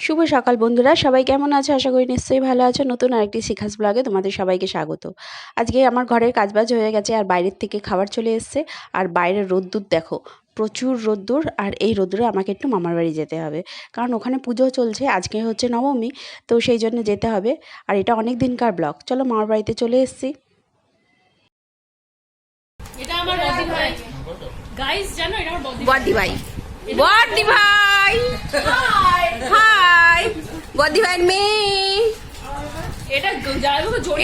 শুভ সকাল বন্ধুরা সবাই কেমন আছো? আশা করি নিশ্চয়ই ভালো আছো। নতুন আরেকটি শিখাস ব্লগে তোমাদের সবাইকে স্বাগত। আজকে আমার ঘরের কাজবাজ হয়ে গেছে আর বাইরের থেকে খাবার চলে এসছে। আর বাইরের রোদ্দুর দেখো প্রচুর রোদ্দুর আর এই রোদ্দুরে আমাকে একটু মামার বাড়ি যেতে হবে। কারণ ওখানে পুজো চলছে আজকে হচ্ছে নবমী তো সেই জন্য যেতে হবে। আর এটা অনেক দিনকার ব্লগ। চলো মামার বাড়িতে চলে এসেছি। এটা আমার বদি ভাই। গাইস জানো এটা আমার বদি বদি ভাই। বদি ভাই! হাই বদি ভাইয়ের মেয়ে।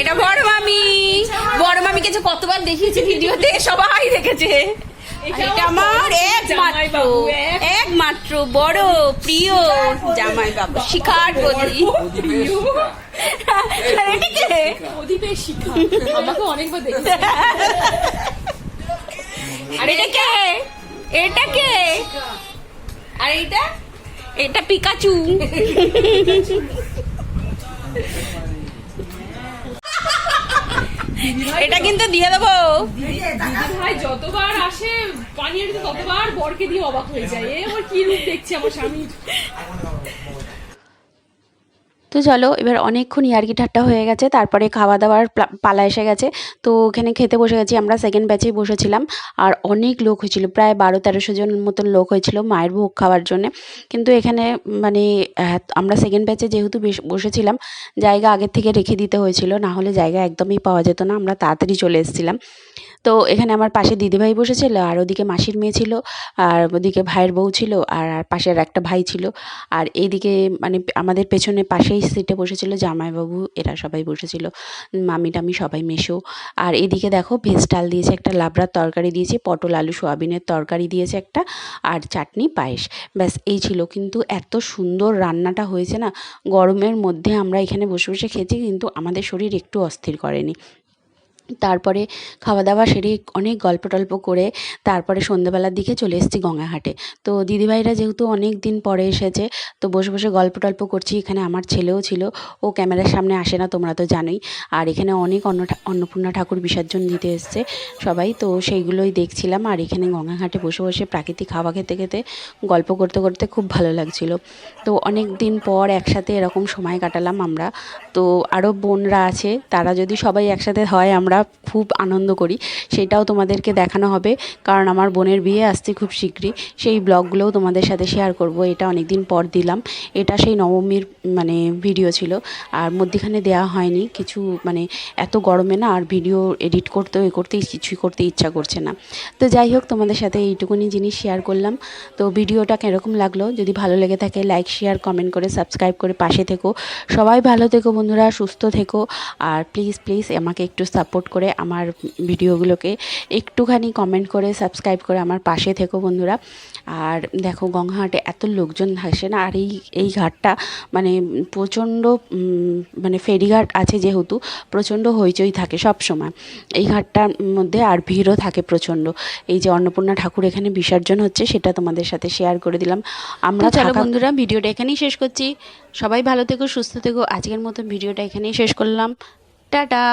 এটা বড় মামি। বড় মামিকে যে কতবার দেখিয়েছি ভিডিওতে সবাই দেখেছে। এটা আমার একমাত্র একমাত্র বড় প্রিয় জামাই বাবু শিখার আমাকে অনেকবার দেখেছে। আর এটা কে? এটা কে? আর এটা? এটা পিকাচু এটা কিন্তু দিয়ে দেবো। ভাই, যতবার আসে, পানির ততবার বরকে দিয়ে অবাক হয়ে যায়। এ আমার কি রূপ দেখছে আমার স্বামী? তো চলো, এবার অনেকক্ষণ ইয়ার্কি ঠাট্টা হয়ে গেছে, তারপরে খাওয়া দাওয়ার প্লা- এসে গেছে। তো ওখানে খেতে বসে গেছি, আমরা সেকেন্ড ব্যাচেই বসেছিলাম। আর অনেক লোক হয়েছিল, প্রায় বারো তেরোশো জন মতন লোক হয়েছিল মায়ের ভোগ খাওয়ার জন্যে। কিন্তু এখানে মানে আমরা সেকেন্ড ব্যাচে যেহেতু বসেছিলাম, জায়গা আগের থেকে রেখে দিতে হয়েছিল, না হলে জায়গা একদমই পাওয়া যেত না, আমরা তাড়াতাড়ি চলে এসেছিলাম। তো এখানে আমার পাশে দিদিভাই বসেছিল, আর ওদিকে মাসির মেয়ে ছিল, আর ওদিকে ভাইয়ের বউ ছিল, আর পাশের একটা ভাই ছিল। আর এইদিকে মানে আমাদের পেছনে পাশেই সিটে বসেছিল, জামাইবাবু, এরা সবাই বসেছিল, মামি টামি সবাই মেশো। আর এদিকে দেখো ভেজ ডাল দিয়েছে একটা, লাবড়ার তরকারি দিয়েছে, পটল, আলু, সোয়াবিনের তরকারি দিয়েছে একটা, আর চাটনি পায়েস। ব্যাস, এই ছিল। কিন্তু এত সুন্দর রান্নাটা হয়েছে না, গরমের মধ্যে আমরা এখানে বসে বসে খেয়েছি, কিন্তু আমাদের শরীর একটু অস্থির করেনি। তারপরে খাওয়া দাওয়া সেরে অনেক গল্প টল্প করে তারপরে সন্ধ্যেবেলার দিকে চলে এসেছি গঙ্গাঘাটে। তো দিদিভাইরা যেহেতু অনেক দিন পরে এসেছে, তো বসে বসে গল্প টল্প করছি, এখানে আমার ছেলেও ছিল, ও ক্যামেরার সামনে আসে না, তোমরা তো জানোই। আর এখানে অনেক অন্ন অন্নপূর্ণা ঠাকুর বিসর্জন দিতে এসছে সবাই, তো সেইগুলোই দেখছিলাম। আর এখানে গঙ্গাঘাটে বসে বসে প্রাকৃতিক হাওয়া খেতে খেতে গল্প করতে করতে খুব ভালো লাগছিল। তো অনেক দিন পর একসাথে এরকম সময় কাটালাম আমরা। তো আরও বোনরা আছে, তারা যদি সবাই একসাথে হয় আমরা খুব আনন্দ করি। সেটাও তোমাদেরকে দেখানো হবে। কারণ আমার বোনের বিয়ে আসছে খুব শীঘ্রই। সেই ব্লগগুলোও তোমাদের সাথে শেয়ার করব। এটা অনেক দিন পর দিলাম। এটা সেই নবমীর মানে ভিডিও ছিল। আর মধ্যিখানে দেওয়া হয়নি। কিছু মানে এত গরমে না আর ভিডিও এডিট করতেও এ করতেই কিছুই করতে ইচ্ছা করছে না। তো যাই হোক, তোমাদের সাথে এইটুকুনি জিনিস শেয়ার করলাম। তো ভিডিওটা কীরকম লাগল? যদি ভালো লেগে থাকে লাইক শেয়ার কমেন্ট করে সাবস্ক্রাইব করে পাশে থেকো। সবাই ভালো থেকো বন্ধুরা, সুস্থ থেকো। আর প্লিজ প্লিজ আমাকে একটু সাপোর্ট করে আমার ভিডিওগুলোকে একটুখানি কমেন্ট করে সাবস্ক্রাইব করে আমার পাশে থেকো বন্ধুরা। আর দেখো গঙ্গাহাটে এত লোকজন আসে না আর এই এই ঘাটটা মানে প্রচণ্ড মানে ফেরিঘাট আছে যেহেতু প্রচণ্ড হইচই থাকে সব সময়। এই ঘাটটার মধ্যে আর ভিড়ও থাকে প্রচণ্ড। এই যে অন্নপূর্ণা ঠাকুর এখানে বিসর্জন হচ্ছে সেটা তোমাদের সাথে শেয়ার করে দিলাম। আমরা চলো বন্ধুরা ভিডিওটা এখানেই শেষ করছি। সবাই ভালো থেকো সুস্থ থেকো। আজকের মতো ভিডিওটা এখানেই শেষ করলাম। টাটা!